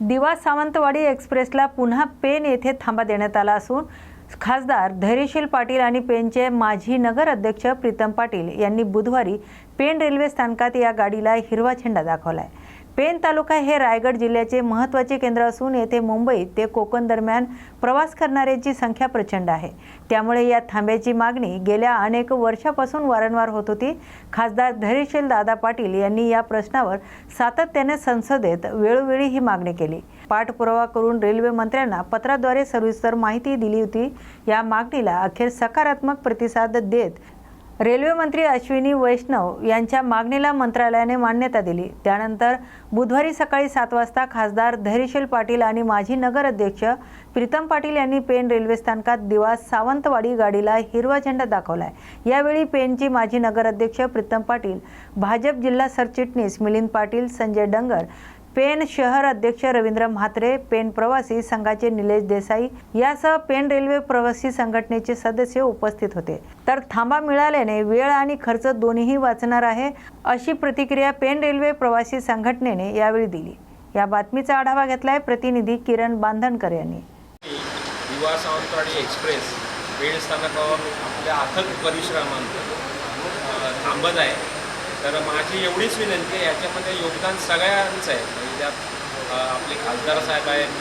दिवा सावंतवाडी एक्सप्रेसला पुन्हा पेन येथे थांबा देण्यात आला असून खासदार धैर्यशील पाटील आणि पेनचे माजी नगर अध्यक्ष प्रीतम पाटील यांनी बुधवारी पेन रेल्वे स्थानकात या गाडीला हिरवा झेंडा दाखवलाय. पेन तालुका हे रायगड जिल्ह्याचे महत्त्वाचे केंद्र असून येथे मुंबई ते कोकण दरम्यान प्रवास करणाऱ्यांची संख्या प्रचंड आहे. त्यामुळे या थांब्याची मागणी गेल्या अनेक वर्षापासून वारंवार होत होती. खासदार धैर्यशील दादा पाटील यांनी या प्रश्नावर सातत्याने संसदेत वेळोवेळी ही मागणी केली. पाठपुरावा करून रेल्वे मंत्र्यांना पत्राद्वारे सविस्तर माहिती दिली होती. या मागणीला अखेर सकारात्मक प्रतिसाद देत रेल्वे मंत्री अश्विनी वैष्णव यांच्या मागणीला मंत्रालयाने मान्यता दिली. त्यानंतर बुधवारी सकाळी सात वाजता खासदार धैर्यशील पाटील आणि माजी नगर अध्यक्ष प्रीतम पाटील यांनी पेन रेल्वे स्थानकात दिवा सावंतवाडी गाडीला हिरवा झेंडा दाखवलाय. यावेळी पेनची माजी नगर अध्यक्ष प्रीतम पाटील भाजप जिल्हा सरचिटणीस मिलिंद पाटील संजय डंगर पेन शहर अध्यक्ष रवींद्र म्हात्रे पेन प्रवासी संघाचे निलेश देसाई यासह पेन रेल्वे प्रवासी संघटनेचे सदस्य उपस्थित होते. तर थांबा मिळाल्याने वेळ आणि खर्च दोन्हीही वाचणार आहे अशी प्रतिक्रिया पेन रेल्वे प्रवासी संघटनेने यावेळी दिली. या बातमीचा आढावा घेतलाय प्रतिनिधी किरण बांधणकर यांनी. युवा सावंतवाडी एक्सप्रेस वेळ स्थानकावर आपल्या अथक परिश्रमांत थांबत आहे. तर माझी एवढीच विनंती आहे याच्यामध्ये योगदान सगळ्यांचं आहे. म्हणजे त्यात आपले खासदार साहेब आहेत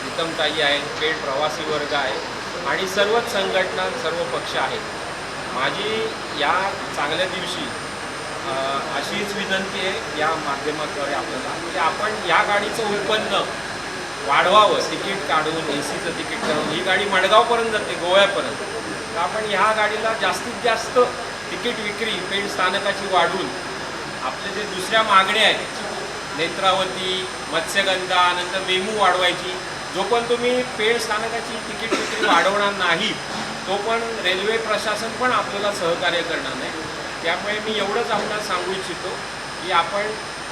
प्रीतमताई आहेत पेण प्रवासी वर्ग आहे आणि सर्वच संघटना सर्व पक्ष आहेत. माझी या चांगल्या दिवशी अशीच विनंती आहे या माध्यमाद्वारे आपल्याला. की आपण या गाडीचं उत्पन्न वाढवावं तिकीट काढून ए सीचं तिकीट काढून. ही गाडी मडगावपर्यंत जाते गोव्यापर्यंत. तर आपण ह्या गाडीला जास्तीत जास्त तिकीट विक्री पेण स्थानकाची वाढवून आपले जे दुसऱ्या मागण्या आहेत नेत्रावती मत्स्यगंधा नंतर मेमू वाढवायची जो पण तुम्ही पेण स्थानकाची तिकीट विक्री वाढवणार नाही तो पण रेल्वे प्रशासन पण आपल्याला सहकार्य करणार नाही. त्यामुळे मी एवढंच आपल्याला सांगू इच्छितो की आपण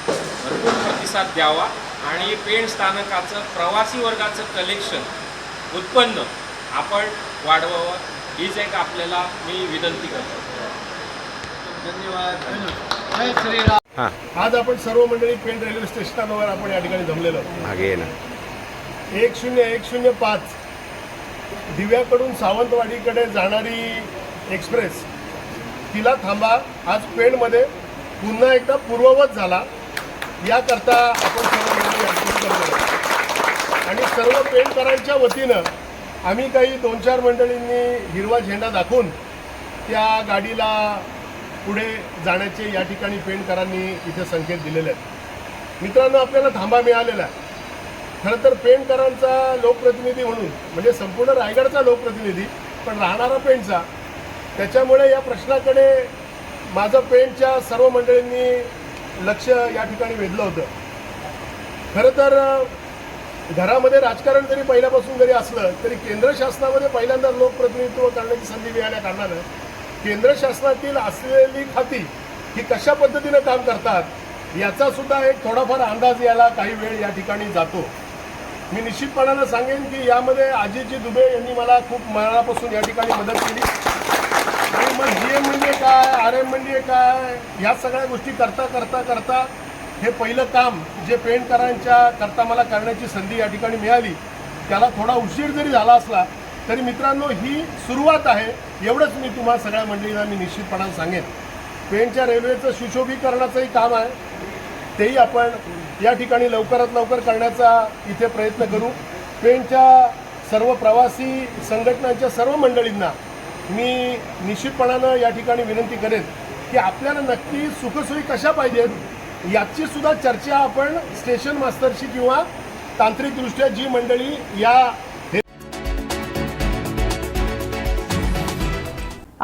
भरपूर प्रतिसाद द्यावा आणि पेण स्थानकाचं प्रवासी वर्गाचं कलेक्शन उत्पन्न आपण वाढवावं हीच एक आपल्याला मी विनंती करतो. धन्यवाद. आज आपण सर्व मंडळी पेण रेल्वे स्टेशनवर आपण या ठिकाणी जमलेलो. मागे ना. एक शून्य एक शून्य पाच. दिव्याकडून सावंतवाडीकडे जाणारी एक्सप्रेस तिला थांबा. आज पेणमध्ये पुन्हा एकदा पूर्ववत झाला. याकरता आपण सर्व मंडळी. आणि सर्व पेणकरांच्या वतीनं आम्ही काही दोन चार मंडळींनी हिरवा झेंडा दाखवून त्या गाडीला पुढे जाण्याचे या ठिकाणी पेंडकरांनी इथे संकेत दिलेले आहेत. मित्रांनो आपल्याला थांबा मिळालेला आहे. खरं तर पेंडकरांचा लोकप्रतिनिधी म्हणून म्हणजे संपूर्ण रायगडचा लोकप्रतिनिधी पण राहणारा पेंटचा त्याच्यामुळे या प्रश्नाकडे माझं पेंटच्या सर्व मंडळींनी लक्ष या ठिकाणी वेधलं होतं. खरं तर घरामध्ये राजकारण जरी पहिल्यापासून जरी असलं तरी केंद्र शासनामध्ये पहिल्यांदा लोकप्रतिनिधित्व करण्याची संधी मिळाल्या कारणानं केंद्र शासनातील असलेली खाती ही कशा पद्धतीनं काम करतात याचा सुद्धा एक थोडाफार अंदाज यायला काही वेळ या ठिकाणी जातो. मी निश्चितपणानं सांगेन की यामध्ये अजितजी दुबे यांनी मला खूप मनापासून या ठिकाणी मदत केली. आणि मग जी एम म्हणजे काय आर एम म्हणजे काय ह्या सगळ्या गोष्टी करता करता करता हे पहिलं काम जे पेंटकरांच्या करता मला करण्याची संधी या ठिकाणी मिळाली त्याला थोडा उशीर जरी झाला असला तरी मित्रांनो ही सुरुवात आहे. एवढंच मी तुम्हाला सगळ्या मंडळींना मी निश्चितपणानं सांगेन. पेणच्या रेल्वेचं सुशोभीकरणाचंही काम आहे. तेही आपण या ठिकाणी लवकरात लवकर करण्याचा इथे प्रयत्न करू. पेणच्या सर्व प्रवासी संघटनांच्या सर्व मंडळींना मी निश्चितपणानं या ठिकाणी विनंती करेन की आपल्याला नक्की सुखसोयी कशा पाहिजेत याची सुद्धा चर्चा आपण स्टेशन मास्तरशी किंवा तांत्रिकदृष्ट्या जी मंडळी या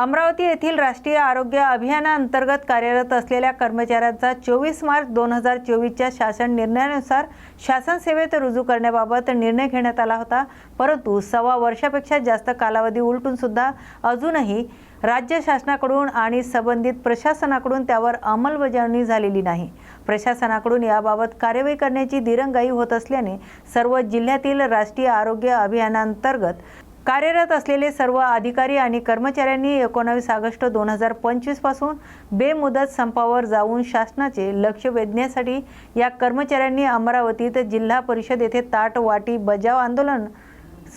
अमरावती येथील राष्ट्रीय आरोग्य अभियानाअंतर्गत कार्यरत असलेल्या कर्मचाऱ्यांचा चोवीस मार्च दोन हजार चोवीसच्या शासन निर्णयानुसार शासन सेवेत रुजू करण्याबाबत निर्णय घेण्यात आला होता. परंतु सव्वा वर्षापेक्षा जास्त कालावधी उलटून सुद्धा अजूनही राज्य शासनाकडून आणि संबंधित प्रशासनाकडून त्यावर अंमलबजावणी झालेली नाही. प्रशासनाकडून याबाबत कार्यवाही करण्याची दिरंगाई होत असल्याने सर्व जिल्ह्यातील राष्ट्रीय आरोग्य अभियानांतर्गत कार्यरत असलेले सर्व अधिकारी आणि कर्मचाऱ्यांनी एकोणावीस ऑगस्ट दोन हजार पंचवीसपासून बेमुदत संपावर जाऊन शासनाचे लक्ष वेधण्यासाठी या कर्मचाऱ्यांनी अमरावतीत जिल्हा परिषद येथे ताट वाटी बजाव आंदोलन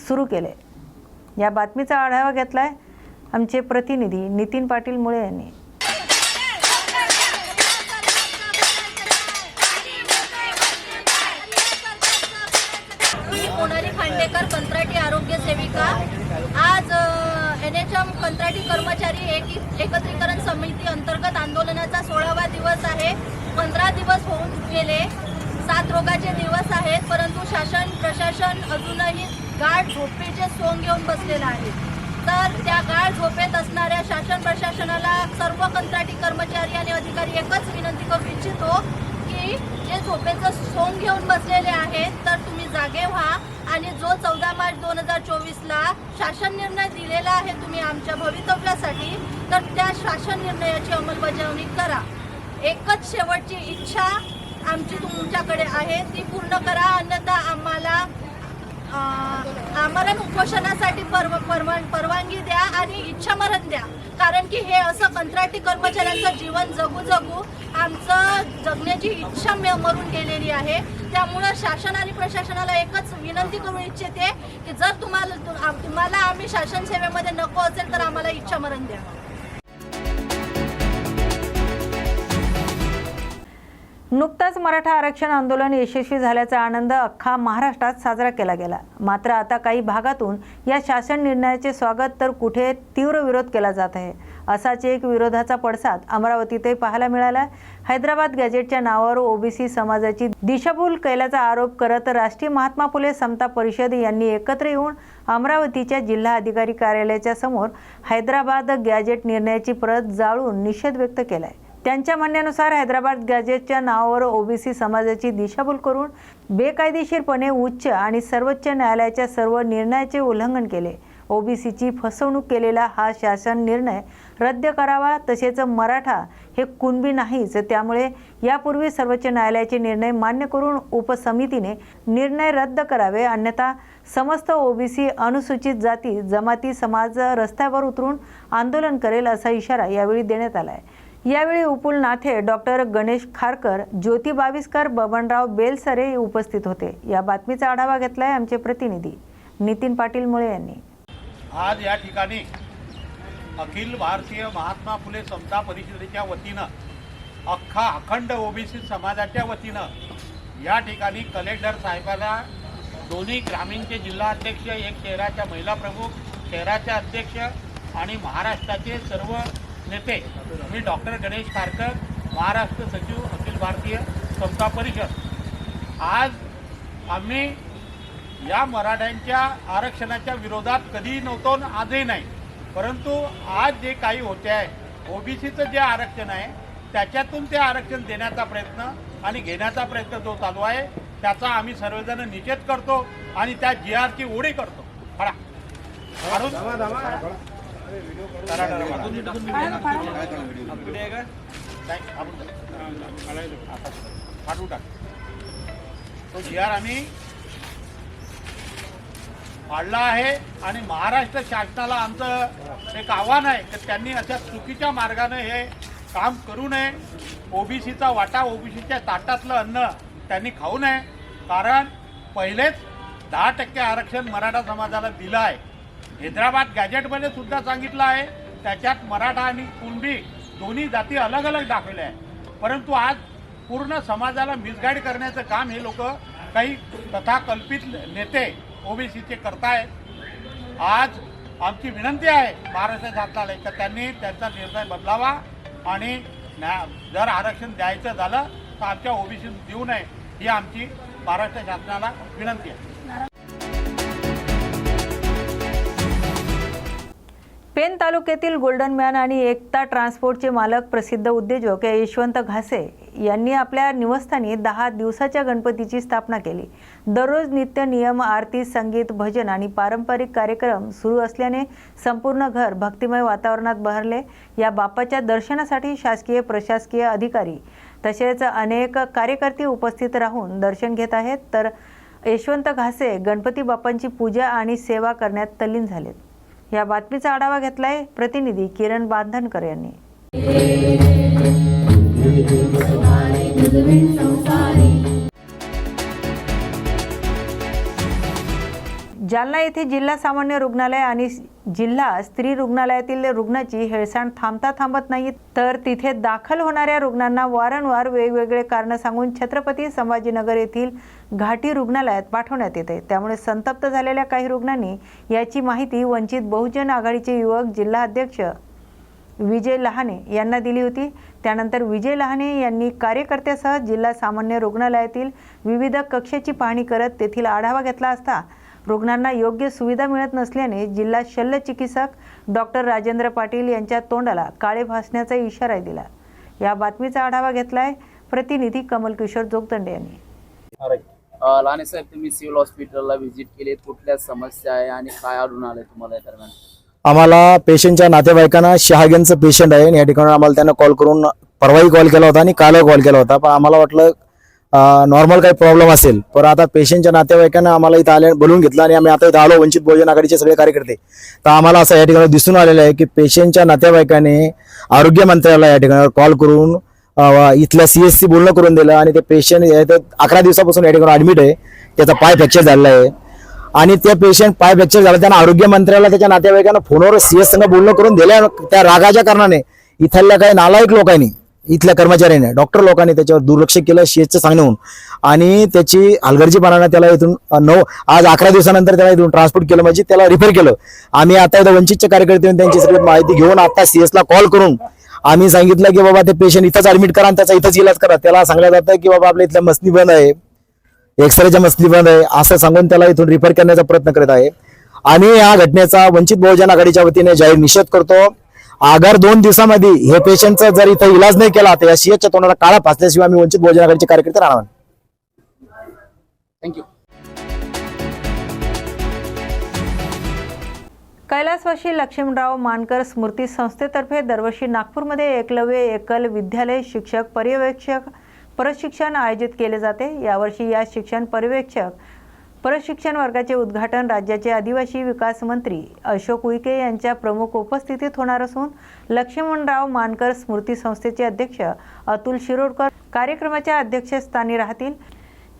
सुरू केले. या बातमीचा आढावा घेतलाय आमचे प्रतिनिधी नितीन पाटील मुळे यांनी. कर्मचारी एकत्रीकरण समिती अंतर्गत आंदोलनाचा सोळावा दिवस आहे. पंधरा दिवस होऊन गेले. सात रोगाचे दिवस आहेत परंतु शासन प्रशासन अजूनही गाढ झोपेचे सोंग घेऊन बसलेलं आहे. तर त्या गाढ झोपेत असणाऱ्या शासन प्रशासनाला सर्व कंत्राटी कर्मचारी आणि अधिकारी एकच विनंती करू इच्छितो की जे झोपेचं सोंग घेऊन बसलेले आहेत तर तुम्ही जागे व्हा आणि जो चौदा मार्च दोन हजार चोवीसला शासन निर्णय दिलेला आहे तुम्ही आमच्या भवितव्यासाठी याची अंमलबजावणी करा. एकच शेवटची इच्छा आमची तुमच्याकडे आहे ती पूर्ण करा. अन्यथा आम्हाला आमरण उपोषणासाठी परव परवा परवानगी द्या आणि इच्छा मरण द्या. कारण की हे असं कंत्राटी कर्मचाऱ्यांचं जीवन जगू जगू आमचं जगण्याची इच्छा म- मरून गेलेली आहे. त्यामुळं शासन आणि प्रशासनाला एकच विनंती करू इच्छिते की जर तुम्हाला तुम्हाला आम्ही शासन सेवेमध्ये नको असेल तर आम्हाला इच्छा मरण द्या. नुकताच मराठा आरक्षण आंदोलन यशस्वी झाल्याचा आनंद अख्खा महाराष्ट्रात साजरा केला गेला. मात्र आता काही भागातून या शासन निर्णयाचे स्वागत तर कुठे तीव्र विरोध केला जात आहे? असाच एक विरोधाचा पडसाद अमरावतीतही पाहायला मिळाला हैदराबाद गॅजेटच्या नावावर ओबीसी समाजाची दिशाभूल केल्याचा आरोप करत राष्ट्रीय महात्मा फुले समता परिषद यांनी एकत्र येऊन अमरावतीच्या जिल्हा अधिकारी कार्यालयाच्या समोर हैदराबाद गॅजेट निर्णयाची प्रत जाळून निषेध व्यक्त केला आहे त्यांच्या म्हणण्यानुसार हैदराबाद गॅजेटच्या नावावर ओबीसी समाजाची दिशाभूल करून बेकायदेशीरपणे उच्च आणि सर्वोच्च न्यायालयाच्या सर्व निर्णयाचे उल्लंघन केले. ओबीसीची फसवणूक केलेला हा शासन निर्णय रद्द करावा तसेच मराठा हे कुणबी नाहीच त्यामुळे यापूर्वी सर्वोच्च न्यायालयाचे निर्णय मान्य करून उपसमितीने निर्णय रद्द करावे. अन्यथा समस्त ओबीसी अनुसूचित जाती जमाती समाज रस्त्यावर उतरून आंदोलन करेल असा इशारा यावेळी देण्यात आला आहे यावेळी उपुल नाथे डॉक्टर गणेश खारकर ज्योती बाविस्कर बबनराव बेलसरे उपस्थित होते. या बातमीचा आढावा घेतलाय आमचे प्रतिनिधी नितीन पाटील मुळे यांनी. आज या ठिकाणी अखिल भारतीय महात्मा फुले समता परिषदेच्या वतीनं अख्खा अखंड ओबीसी समाजाच्या वतीनं या ठिकाणी कलेक्टर साहेबाला दोन्ही ग्रामीणचे जिल्हा अध्यक्ष एक शहराच्या महिला प्रमुख शहराचे अध्यक्ष आणि महाराष्ट्राचे सर्व नेते मी डॉक्टर गणेश खारकर महाराष्ट्र सचिव अखिल भारतीय समता परिषद. आज आम्ही या मराठ्यांच्या आरक्षणाच्या विरोधात कधीही नव्हतो आणि आजही नाही. परंतु आज जे काही होते आहे ओबीसीचं जे आरक्षण आहे त्याच्यातून ते आरक्षण देण्याचा प्रयत्न आणि घेण्याचा प्रयत्न जो चालू आहे त्याचा आम्ही सर्वजण निषेध करतो आणि त्या जी आरची ओढी करतो. फळा पाठवू टाक. तो जी आर आम्ही फाडला आहे आणि महाराष्ट्र शासनाला आमचं एक आव्हान आहे की त्यांनी अशा चुकीच्या मार्गाने हे काम करू नये ओबीसीचा वाटा ओबीसीच्या ताटातलं अन्न त्यांनी खाऊ नये कारण पहिलेच दहा टक्के आरक्षण मराठा समाजाला दिलं आहे हैदराबाद गॅजेटमध्ये सुद्धा सांगितलं आहे. त्याच्यात मराठा आणि कुणबी दोन्ही जाती अलग अलग दाखवल्या आहे परंतु आज पूर्ण समाजाला मिसगाईड करण्याचं काम हे लोक काही तथाकल्पित नेते ओबीसीचे करतायत. आज आमची विनंती आहे महाराष्ट्र शासनाला तर त्यांनी त्यांचा निर्णय बदलावा आणि न्या जर आरक्षण द्यायचं झालं तर आमच्या ओबीसी देऊ नये ही आमची महाराष्ट्र शासनाला विनंती आहे. पेन तालुक्यातील गोल्डन मॅन आणि एकता ट्रान्सपोर्टचे मालक प्रसिद्ध उद्योजक यशवंत घासे यांनी आपल्या निवासस्थानी दहा दिवसाच्या गणपतीची स्थापना केली. दररोज नित्य नियम आरती संगीत भजन आणि पारंपरिक कार्यक्रम सुरू असल्याने संपूर्ण घर भक्तिमय वातावरणात बहरले. या बापाच्या दर्शनासाठी शासकीय प्रशासकीय अधिकारी तसेच अनेक कार्यकर्ते उपस्थित राहून दर्शन घेत आहेत. तर यशवंत घासे गणपती बाप्पांची पूजा आणि सेवा करण्यात तल्लीन झालेत. या बातमीचा आढावा घेतलाय प्रतिनिधी किरण बांधनकर यांनी. जालना येथे जिल्हा सामान्य रुग्णालय आणि जिल्हा स्त्री रुग्णालयातील रुग्णाची हेळसांड थांबता थांबत नाही तर तिथे दाखल होणाऱ्या रुग्णांना वारंवार वेगवेगळे कारण सांगून छत्रपती संभाजीनगर येथील घाटी रुग्णालयात पाठवण्यात येते. त्यामुळे संतप्त झालेल्या काही रुग्णांनी याची माहिती वंचित बहुजन आघाडीचे युवक जिल्हा अध्यक्ष विजय लहाने यांना दिली होती. त्यानंतर विजय लहाने यांनी कार्यकर्त्यासह जिल्हा सामान्य रुग्णालयातील विविध कक्षाची पाहणी करत तेथील आढावा घेतला असता रुग्णांना योग्य सुविधा मिळत नसल्याने जिल्हा शल्य चिकित्सक डॉक्टर राजेंद्र पाटील यांच्या तोंडाला काळे भासण्याचा इशारा दिला. या बातमीचा आढावा घेतलाय प्रतिनिधी कमल किशोर जोगदंडे यांनी. लाने साहेब तुम्ही सिव्हिल हॉस्पिटलला व्हिजिट केली. कुठल्या समस्या आहे आणि काय आढळून आलंय तुम्हाला दरम्यान? आम्हाला पेशंटच्या नातेवाईकांना शहागेंचं पेशंट आहे आणि या ठिकाणी आम्हाला त्यांना कॉल करून परवाही कॉल केला होता आणि कालही कॉल केला होता. पण आम्हाला वाटलं नॉर्मल काही प्रॉब्लेम असेल. पण आता पेशंटच्या नातेवाईकांना आम्हाला इथं आल्या बोलून घेतलं आणि आम्ही आता इथं आलो वंचित बहुजन आघाडीचे सगळे कार्यकर्ते. तर आम्हाला असं या ठिकाणी दिसून आलेलं आहे की पेशंटच्या नातेवाईकाने आरोग्य मंत्र्याला या ठिकाणी कॉल करून अ, इथल्या सीएससी बोलणं करून दिलं आणि ते पेशंट अकरा दिवसापासून या ठिकाणी ऍडमिट आहे. त्याचा पाय फ्रॅक्चर झालेला आहे. आणि ते पेशंट पाय फ्रॅक्चर झाला त्यांना आरोग्य मंत्र्याला त्याच्या नातेवाईकांना फोनवर सीएस संघ बोलणं करून दिल्या. त्या रागाच्या कारणाने इथल्या काही नालायक लोकांनी इथल्या कर्मचाऱ्यांनी डॉक्टर लोकांनी त्याच्यावर दुर्लक्ष केलं शेजचं सांगणं आणि त्याची हलगर्जीपणाने त्याला इथून नऊ आज अकरा दिवसानंतर त्याला इथून ट्रान्सपोर्ट केलं म्हणजे त्याला रिफर केलं. आम्ही आता इथं वंचितच्या कार्यकर्त्यांनी त्यांची सगळी माहिती घेऊन आता CS ला कॉल करून आम्ही सांगितलं की बाबा ते पेशंट इथंच ऍडमिट करा आणि त्याचा इथंच इलाज करा. त्याला सांगलं जातं की बाबा आपल्या इथल्या मस्ती बंद आहे. एक्सरेच्या मस्ती बंद आहे. असं सांगून त्याला इथून रिफर करण्याचा प्रयत्न करत आहे. आम्ही या घटनेचा वंचित बहुजन आघाडीच्या वतीने जाहीर निषेध करतो. अगर दोन दिवसामध्ये हे पेशंटचा जर इथं इलाज नाही केला तर या सीएचच्या तोंडाला काळा फासल्याशिवाय आम्ही वंचित बहुजन आघाडीचे कार्यकर्ते राहणार. थँक्यू कैलासवासी लक्ष्मणराव मानकर स्मृती संस्थेतर्फे दरवर्षी नागपूरमध्ये एकलव्य एकल विद्यालय शिक्षक पर्यवेक्षक प्रशिक्षण आयोजित केले जाते यावर्षी या शिक्षण पर्यवेक्षक प्रशिक्षण वर्गाचे उद्घाटन राज्याचे आदिवासी विकास मंत्री अशोक उईके यांच्या प्रमुख उपस्थितीत होणार असून लक्ष्मणराव मानकर स्मृती संस्थेचे अध्यक्ष अतुल शिरोडकर कार्यक्रमाच्या अध्यक्षस्थानी राहतील.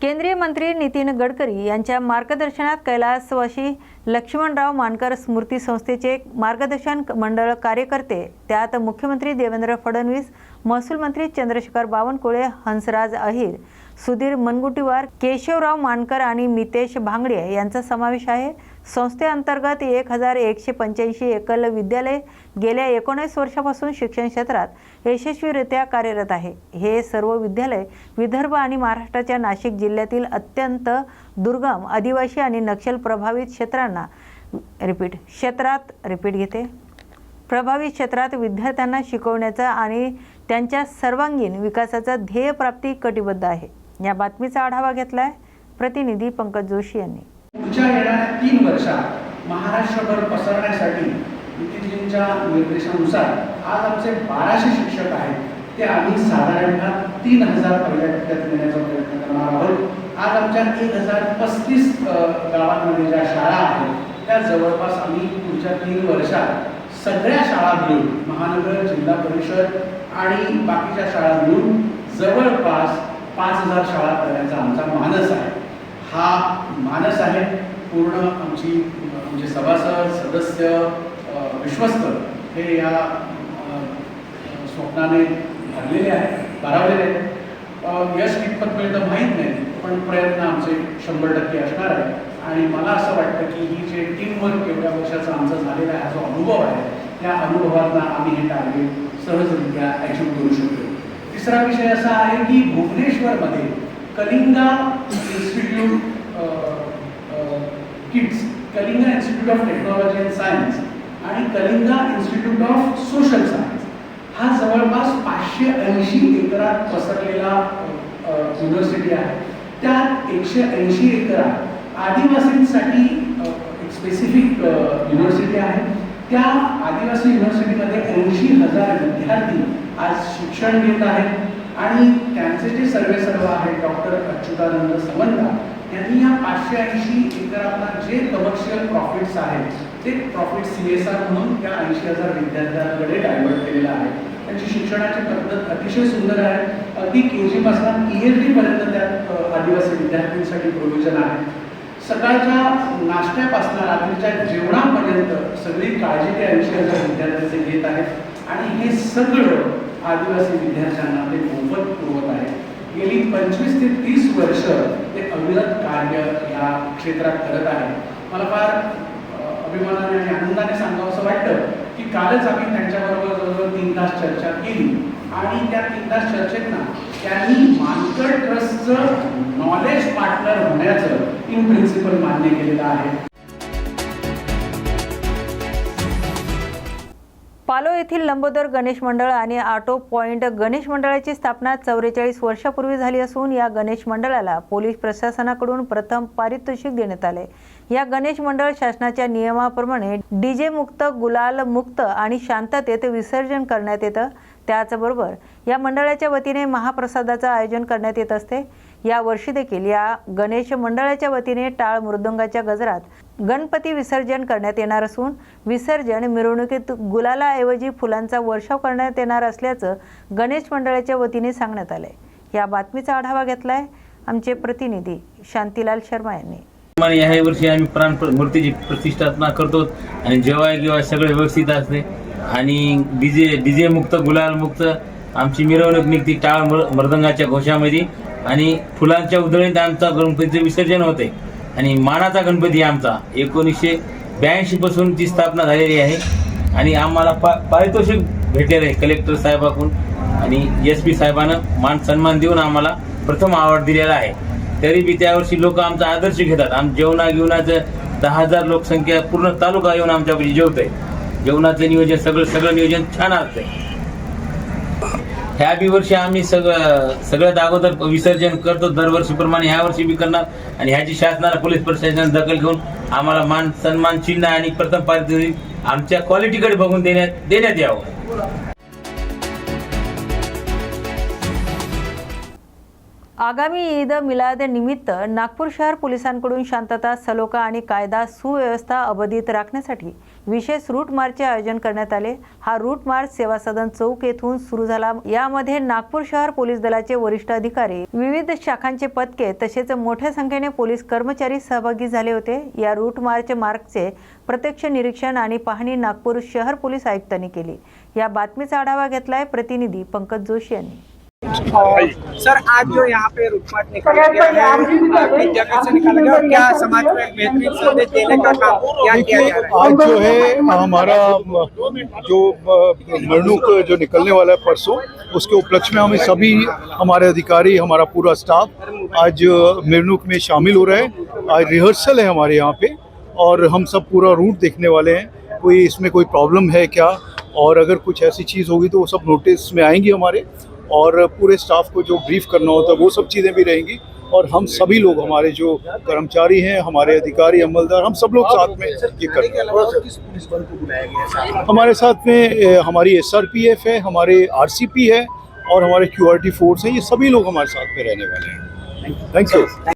केंद्रीय मंत्री नितीन गडकरी यांच्या मार्गदर्शनात कैलासवाशी लक्ष्मणराव मानकर स्मृती संस्थेचे मार्गदर्शन मंडळ कार्यकर्ते त्यात मुख्यमंत्री देवेंद्र फडणवीस महसूल मंत्री चंद्रशेखर बावनकुळे हंसराज अहिर सुधीर मनगुटीवार केशवराव मानकर आणि मितेश भांगडे यांचा समावेश आहे. संस्थेअंतर्गत एक हजार एकशे पंच्याऐंशी एकल विद्यालय गेल्या एकोणीस वर्षापासून शिक्षण क्षेत्रात यशस्वीरित्या कार्यरत आहे. हे सर्व विद्यालय विदर्भ आणि महाराष्ट्राच्या नाशिक जिल्ह्यातील अत्यंत दुर्गम आदिवासी आणि नक्षल प्रभावित क्षेत्रांना रिपीट क्षेत्रात रिपीट घेते. प्रभावित क्षेत्रात विद्यार्थ्यांना शिकवण्याचा आणि त्यांच्या सर्वांगीण विकासाचा ध्येयप्राप्ती कटिबद्ध आहे. या बातमीचा आढावा घेतलाय प्रतिनिधी पंकज जोशी यांनी. पुढच्या येणाऱ्या तीन वर्षात महाराष्ट्रभर पसरण्यासाठी नितीनजींच्या निर्देशानुसार आज आमचे बाराशे शिक्षक आहेत. ते आम्ही साधारणतः तीन हजार पहिल्या टप्प्यात नेण्याचा प्रयत्न करणार आहोत. आज आमच्या एक हजार पस्तीस गावांमध्ये ज्या शाळा आहेत त्या जवळपास आम्ही पुढच्या तीन वर्षात सगळ्या शाळा मिळून महानगर जिल्हा परिषद आणि बाकीच्या शाळा मिळून जवळपास पाच हजार शाळा करण्याचा आमचा मानस आहे. हा मानस आहे पूर्ण आमची आमचे सभासद सदस्य विश्वस्त हे या स्वप्नाने भरलेले आहेत भारावलेले आहेत. यश कितपत मिळतं माहीत नाही पण प्रयत्न आमचे शंभर टक्के असणार आहे आणि मला असं वाटतं की ही जे टीमवर्क एवढ्या वर्षाचा आमचा झालेला हा जो अनुभव आहे त्या अनुभवांना आम्ही हे टार्गेट सहजरित्या अचीव्ह करू शकतो. तिसरा विषय असा आहे की भुवनेश्वरमध्ये Kalinga institute kids Kalinga institute of technology and science आणि Kalinga institute of social science. हा जवळपास पाचशे ऐंशी एकरात पसरलेला युनिव्हर्सिटी आहे. त्यात एकशे ऐंशी एकरात आदिवासींसाठी एक स्पेसिफिक युनिव्हर्सिटी आहे. त्या आदिवासी युनिव्हर्सिटीमध्ये ऐंशी हजार विद्यार्थी आज शिक्षण घेत आहेत. आणि त्यांचे जे सर्वे सर्व आहेत डॉक्टर अच्युतानंद समंता यांनी या पाचशे ऐंशी एकरातला जे कमर्शियल प्रॉफिट्स आहेत ते प्रॉफिट सी एस आर म्हणून त्या ऐंशी हजार विद्यार्थ्यांकडे डायव्हर्ट केलेलं आहे. त्यांची शिक्षणाची पद्धत अतिशय सुंदर आहे. अगदी के जी पासून पी एच डीपर्यंत त्यात आदिवासी विद्यार्थ्यांसाठी प्रोव्हिजन आहे. सकाळच्या नाश्त्यापासून रात्रीच्या जेवणापर्यंत सगळी काळजी ते ऐंशी हजार विद्यार्थ्यांचे घेत आहेत. आणि हे सगळं आदिवासी विद्यार्थ्यांना ते मोफत पुरवत आहे. गेली पंचवीस ते तीस वर्ष ते अविरत कार्य या क्षेत्रात करत आहे. मला फार अभिमानाने आणि आनंदाने सांगावं असं वाटतं की कालच आम्ही त्यांच्याबरोबर जवळजवळ तीन तास चर्चा केली. आणि त्या तीन तास चर्चेत ना त्यांनी मानकर ट्रस्टचं नॉलेज पार्टनर होण्याचं इन प्रिन्सिपल मान्य केलेलं आहे. वालो येथील लंबोदर गणेश मंडळ आणि ऑटो पॉइंट गणेश मंडळाची स्थापना चौवेचाळीस वर्षापूर्वी झाली असून या गणेश मंडळाला पोलीस प्रशासनाकडून प्रथम पारितोषिक देण्यात आले. या गणेश मंडळ शासनाच्या नियमाप्रमाणे डीजे मुक्त गुलाल मुक्त आणि शांततेत विसर्जन करण्यात येतं. त्याचबरोबर या मंडळाच्या वतीने महाप्रसादाचं आयोजन करण्यात येत असते. या वर्षी देखील या गणेश मंडळाच्या वतीने टाळ मृदुंगाच्या गजरात गणपती विसर्जन करण्यात येणार असून विसर्जन मिरवणुकीत गुलालाऐवजी फुलांचा वर्षाव करण्यात येणार असल्याचं गणेश मंडळाच्या वतीने सांगण्यात आलंय. या बातमीचा आढावा घेतलाय आमचे प्रतिनिधी शांतीलाल शर्मा यांनी. याही वर्षी आम्ही प्राण मूर्तीची प्रतिष्ठापना करतो आणि जेव्हा किंवा सगळे व्यवस्थित असते आणि डीजे डीजे मुक्त गुलाल मुक्त आमची मिरवणूक निघते टाळ मृ- मृदंगाच्या घोषामध्ये. आणि फुलांच्या उधळीत आमचा गणपतीचं विसर्जन होते आणि मानाचा गणपती आमचा. एकोणीसशे ब्याऐंशी पासून ती स्थापना झालेली आहे. आणि आम्हाला पा पारितोषिक भेटलेलं आहे कलेक्टर साहेबाकडून. आणि एस पी साहेबानं मान सन्मान देऊन आम्हाला प्रथम अवॉर्ड दिलेला आहे. तरी बी त्यावर्षी लोक आमचा आदर्श घेतात. आम जेवणा घेऊनाचं दहा हजार लोकसंख्या पूर्ण तालुका येऊन आमच्यापाशी आहे. जेवणाचं नियोजन सगळं सगळं नियोजन छान असतं आहे ह्या बी वर्षी आम्ही सगळं सगळ्यात अगोदर विसर्जन करतो. दरवर्षीप्रमाणे ह्या वर्षी बी करणार. आणि ह्याची शासनाला पोलीस प्रशासन दखल घेऊन आम्हाला मान सन्मान चिन्ह आणि प्रथम पारितोषिक आमच्या क्वालिटीकडे बघून देण्यात देण्यात यावं. आगामी ईद मिलाद निमित्त नागपूर शहर पोलिसांकडून शांतता सलोखा आणि कायदा सुव्यवस्था अबाधित राखण्यासाठी विशेष रूट मार्चचे आयोजन करण्यात आले. हा रूट मार्च सेवा सदन चौक येथून सुरू झाला. यामध्ये नागपूर शहर पोलीस दलाचे वरिष्ठ अधिकारी विविध शाखांचे पदके तसेच मोठ्या संख्येने पोलीस कर्मचारी सहभागी झाले होते. या रूट मार्च मार्गचे प्रत्यक्ष निरीक्षण आणि पाहणी नागपूर शहर पोलीस आयुक्तांनी केली. या बातमीचा आढावा घेतलाय प्रतिनिधी पंकज जोशी यांनी. सर आज जो यहाँ पे निकाला गया है विद्यापीठ से निकाला गया क्या समाज को एक बेहतरीन संदेश देने का काम क्या किया जा रहा है? आज जो है हमारा जो मरनुक जो निकलने वाला है परसों उसके उपलक्ष्य में हमें सभी हमारे अधिकारी हमारा पूरा स्टाफ आज मिरनुक में शामिल हो रहे हैं। आज रिहर्सल है हमारे यहाँ पे और हम सब पूरा रूट देखने वाले हैं। कोई इसमें कोई प्रॉब्लम है क्या? और अगर कुछ ऐसी चीज़ होगी तो वो सब नोटिस में आएँगी हमारे। और पूरे स्टाफ को जो ब्रीफ करना होता है वो सब चीज़ें भी रहेंगी। और हम सभी लोग हमारे जो कर्मचारी हैं हमारे अधिकारी अमलदार हम सब लोग साथ में ये कर रहे हैं। हमारे साथ में हमारी SRPF है हमारे आरसीपी है और हमारे क्यू फोर्स हैं ये सभी लोग हमारे साथ में रहने वाले हैं। थैंक यू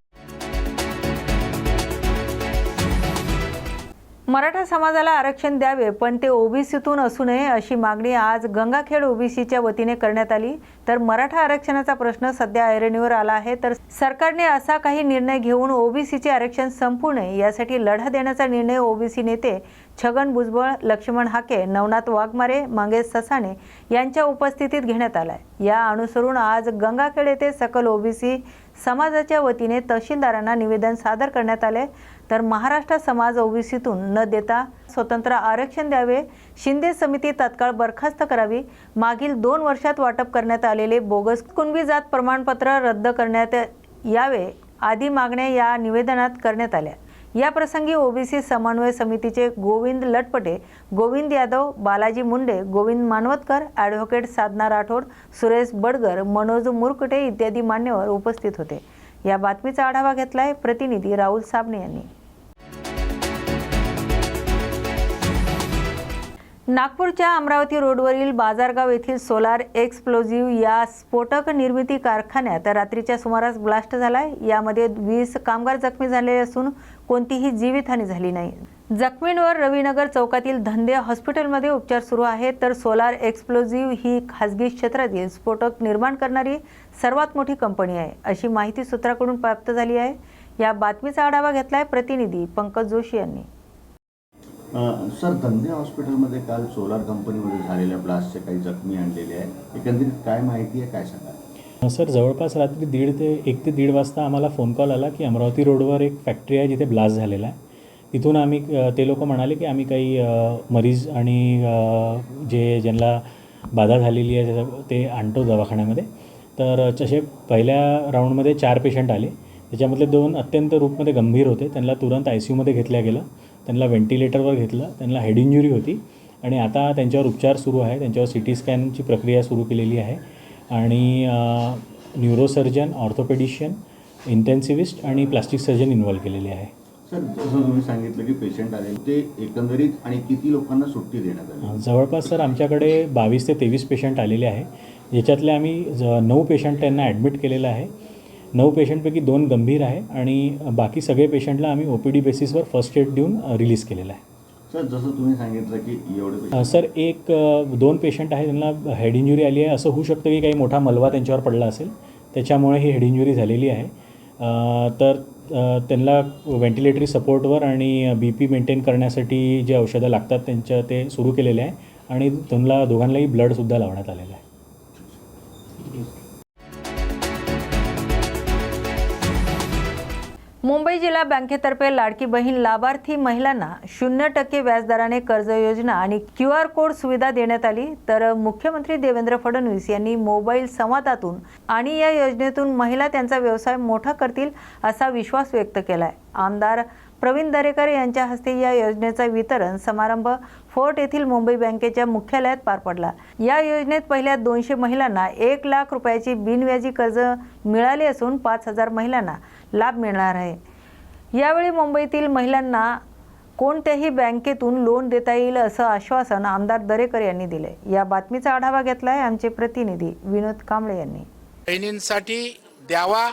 मराठा समाजाला आरक्षण द्यावे पण ते ओबीसीतून असू नये अशी मागणी आज गंगाखेड ओबीसीच्या वतीने करण्यात आली. तर मराठा आरक्षणाचा प्रश्न सध्या ऐरणीवर आला आहे. तर सरकारने असा काही निर्णय घेऊन ओबीसीचे आरक्षण संपू नये यासाठी लढा देण्याचा निर्णय ओबीसी नेते छगन भुजबळ लक्ष्मण हाके नवनाथ वाघमारे मंगेश ससाणे यांच्या उपस्थितीत घेण्यात आलाय. या अनुसरून आज गंगाखेड येथे सकल ओबीसी समाजाच्या वतीने तहसीलदारांना निवेदन सादर करण्यात आले तर महाराष्ट्र समाज ओबीसीतून न देता स्वतंत्र आरक्षण द्यावे शिंदे समिती तात्काळ बरखास्त करावी मागील दोन वर्षात वाटप करण्यात आलेले बोगस कुणबी जात प्रमाणपत्र रद्द करण्यात यावे आदी मागण्या या निवेदनात करण्यात आल्या. या प्रसंगी ओबीसी समन्वय समितीचे गोविंद लटपटे गोविंद यादव बालाजी मुंडे गोविंद मानवतकर ॲडव्होकेट साधना राठोड सुरेश बडगर मनोज मुरकुटे इत्यादी मान्यवर उपस्थित होते. या बातमीचा आढावा घेतलाय प्रतिनिधी राहुल साबणे यांनी. नागपूरच्या अमरावती रोडवरील बाजारगाव येथील सोलार एक्सप्लोजिव्ह या स्फोटक निर्मिती कारखान्यात रात्रीच्या सुमारास ब्लास्ट झाला यामध्ये वीस कामगार जखमी झाले असून कोणतीही जीवितहानी झाली नाही. जखमींवर रवीनगर चौकातील धंदे हॉस्पिटलमध्ये उपचार सुरू आहेत. तर सोलार एक्सप्लोझिव्ह ही खासगी क्षेत्रातील स्फोटक निर्माण करणारी सर्वात मोठी कंपनी आहे अशी माहिती सूत्राकडून प्राप्त झाली आहे. या बातमीचा आढावा घेतलाय प्रतिनिधी पंकज जोशी यांनी. सर धंदे हॉस्पिटलमध्ये काल सोलार कंपनीमध्ये झालेल्या ब्लास्टचे काही जखमी आणलेले आहे एकंदरीत काय माहिती आहे काय सांगा सर जवळपास रात्री दीड ते एक ते दीड वाजता आम्हाला फोन कॉल आला की अमरावती रोडवर एक फॅक्टरी आहे जिथे ब्लास्ट झालेला आहे. तिथून आम्ही ते लोक म्हणाले की आम्ही काही मरीज आणि जे ज्यांना बाधा झालेली आहे त्याचं- ते आणतो दवाखान्यामध्ये. तर तसे पहिल्या राऊंडमध्ये चार पेशंट आले. त्याच्यामधले दोन अत्यंत रूपमध्ये गंभीर होते. त्यांना तुरंत आय सी यूमध्ये घेतल्या गेलं. त्यांना व्हेंटिलेटरवर घेतलं त्यांना हेड इंजुरी होती आणि आता त्यांच्यावर उपचार सुरू आहे त्यांच्यावर सी टी स्कॅनची प्रक्रिया सुरू केलेली आहे आणि न्यूरोसर्जन ऑर्थोपेडिशियन इंटेन्सिव्हिस्ट आणि प्लास्टिक सर्जन इन्व्हॉल्व केलेले आहे. सर जसं तुम्ही सांगितलं की पेशंट आले ते एकंदरीत आणि किती लोकांना सुट्टी देण्यात आली? जवळपास सर आमच्याकडे बावीस ते तेवीस पेशंट आलेले आहे ज्याच्यातले आम्ही ज नऊ पेशंट त्यांना ॲडमिट केलेलं आहे. नऊ पेशंटपैकी दोन गंभीर आहे आणि बाकी सगळे पेशंटला आम्ही ओ पी डी बेसिसवर फर्स्ट एड देऊन रिलीज केलेलं आहे. सर जसं तुम्ही सांगितलं की एवढे सर एक दोन पेशंट आहे त्यांना हेड इंजुरी आली आहे. असं होऊ शकतं की काही मोठा मलबा त्यांच्यावर पडला असेल. त्याच्यामुळे ही हेड इंजुरी झालेली आहे. तर त्यांना व्हेंटिलेटरी सपोर्टवर आणि बी पी मेंटेन करण्यासाठी जे औषधं लागतात त्यांच्या ते सुरू केलेले आहे. आणि त्यांना दोघांनाही ब्लडसुद्धा लावण्यात आलेलं आहे. मुंबई जिल्हा बँकेतर्फे लाडकी बहीण लाभार्थी महिलांना शून्य टक्के व्याजदराने कर्ज योजना आणि क्यू आर कोड सुविधा देण्यात आली. तर मुख्यमंत्री देवेंद्र फडणवीस यांनी मोबाईल संवादातून आणि या योजनेतून महिला त्यांचा व्यवसाय मोठा करतील असा विश्वास व्यक्त केलाय. आमदार प्रवीण दरेकर यांच्या हस्ते या योजनेचा वितरण समारंभ फोर्ट येथील मुंबई बँकेच्या मुख्यालयात पार पडला. या योजनेत पहिल्या दोनशे महिलांना एक लाख रुपयाची बिनव्याजी कर्ज मिळाले असून पाच हजार महिलांना लाभ मिळणार आहे. यावेळी मुंबईतील महिलांना कोणत्याही बँकेतून लोन देता येईल असं आश्वासन आमदार दरेकर यांनी दिले या बातमीचा आढावा घेतला आहे आमचे प्रतिनिधी विनोद कांबळे यांनी. बहिणींसाठी द्यावा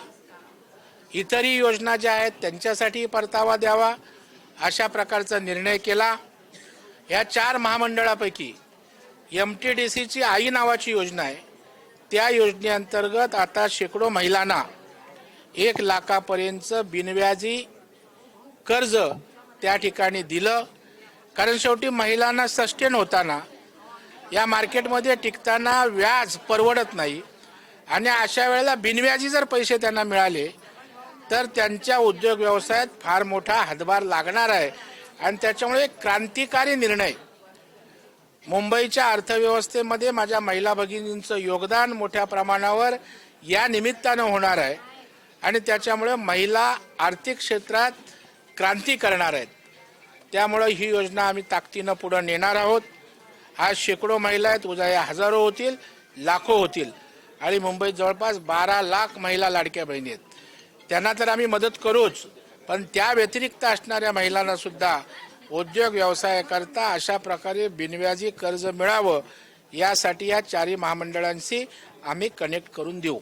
इतरही योजना ज्या आहेत त्यांच्यासाठी परतावा द्यावा अशा प्रकारचा निर्णय केला. या चार महामंडळापैकी एम टी डी सीची आई नावाची योजना आहे. त्या योजनेअंतर्गत आता शेकडो महिलांना एक लाखापर्यंतचं बिनव्याजी कर्ज त्या ठिकाणी दिलं. कारण शेवटी महिलांना सस्टेन होताना या मार्केटमध्ये टिकताना व्याज परवडत नाही. आणि अशा वेळेला बिनव्याजी जर पैसे त्यांना मिळाले तर त्यांच्या उद्योग व्यवसायात फार मोठा हातभार लागणार आहे. आणि त्याच्यामुळे एक क्रांतिकारी निर्णय. मुंबईच्या अर्थव्यवस्थेमध्ये माझ्या महिला भगिनींचं योगदान मोठ्या प्रमाणावर या निमित्तानं होणार आहे. आणि त्याच्यामुळे महिला आर्थिक क्षेत्रात क्रांती करणार आहेत. त्यामुळं ही योजना आम्ही ताकदीनं पुढं नेणार आहोत. आज शेकडो महिला आहेत. उद्या या हजारो होतील लाखो होतील. आणि मुंबईत जवळपास बारा लाख महिला लाडक्या बहिणी आहेत. त्यांना तर आम्ही मदत करूच पण त्या व्यतिरिक्त असणाऱ्या महिलांना सुद्धा उद्योग व्यवसायाकरता अशा प्रकारे बिनव्याजी कर्ज मिळावं यासाठी या चारही महामंडळांशी आम्ही कनेक्ट करून देऊ.